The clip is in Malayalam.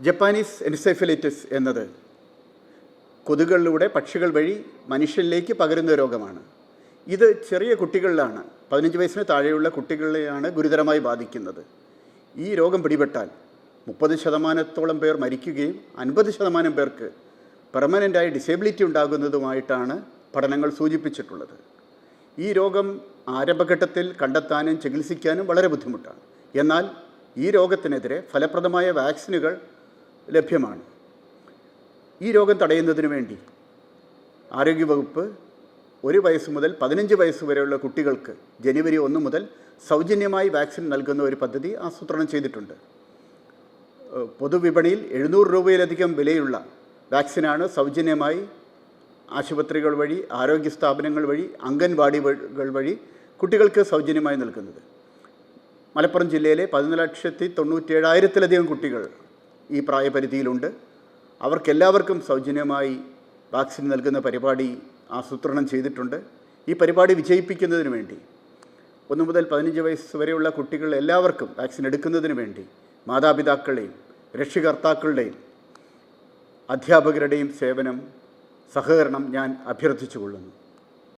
ജപ്പാനീസ് എൻസെഫലൈറ്റിസ് എന്നത് കൊതുകുകളിലൂടെ പക്ഷികൾ വഴി മനുഷ്യരിലേക്ക് പകരുന്ന രോഗമാണ്. ഇത് ചെറിയ കുട്ടികളിലാണ് പതിനഞ്ച് വയസ്സിന് താഴെയുള്ള കുട്ടികളെയാണ് ഗുരുതരമായി ബാധിക്കുന്നത്. ഈ രോഗം പിടിപെട്ടാൽ മുപ്പത് ശതമാനത്തോളം പേർ മരിക്കുകയും അൻപത് ശതമാനം പേർക്ക് പെർമനന്റായി ഡിസേബിലിറ്റി ഉണ്ടാകുന്നതുമായിട്ടാണ് പഠനങ്ങൾ സൂചിപ്പിച്ചിട്ടുള്ളത്. ഈ രോഗം ആരംഭഘട്ടത്തിൽ കണ്ടെത്താനും ചികിത്സിക്കാനും വളരെ ബുദ്ധിമുട്ടാണ്. എന്നാൽ ഈ രോഗത്തിനെതിരെ ഫലപ്രദമായ വാക്സിനുകൾ ലഭ്യമാണ്. ഈ രോഗം തടയുന്നതിന് വേണ്ടി ആരോഗ്യവകുപ്പ് ഒരു വയസ്സ് മുതൽ പതിനഞ്ച് വയസ്സ് വരെയുള്ള കുട്ടികൾക്ക് ജനുവരി ഒന്ന് മുതൽ സൗജന്യമായി വാക്സിൻ നൽകുന്ന ഒരു പദ്ധതി ആസൂത്രണം ചെയ്തിട്ടുണ്ട്. പൊതുവിപണിയിൽ എഴുന്നൂറ് രൂപയിലധികം വിലയുള്ള വാക്സിനാണ് സൗജന്യമായി ആശുപത്രികൾ വഴി ആരോഗ്യ സ്ഥാപനങ്ങൾ വഴി അംഗൻവാടികൾ വഴി കുട്ടികൾക്ക് സൗജന്യമായി നൽകുന്നത്. മലപ്പുറം ജില്ലയിലെ പതിനാല് ലക്ഷത്തി തൊണ്ണൂറ്റേഴായിരത്തിലധികം കുട്ടികൾ ഈ പ്രായപരിധിയിലുണ്ട്. അവർക്കെല്ലാവർക്കും സൗജന്യമായി വാക്സിൻ നൽകുന്ന പരിപാടി ആസൂത്രണം ചെയ്തിട്ടുണ്ട്. ഈ പരിപാടി വിജയിപ്പിക്കുന്നതിന് വേണ്ടി ഒന്നു മുതൽ പതിനഞ്ച് വയസ്സ് വരെയുള്ള കുട്ടികൾ എല്ലാവർക്കും വാക്സിൻ എടുക്കുന്നതിന് വേണ്ടി മാതാപിതാക്കളുടെയും രക്ഷകർത്താക്കളുടെയും അധ്യാപകരുടെയും സേവനം സഹകരണം ഞാൻ അഭ്യർത്ഥിച്ചുകൊള്ളുന്നു.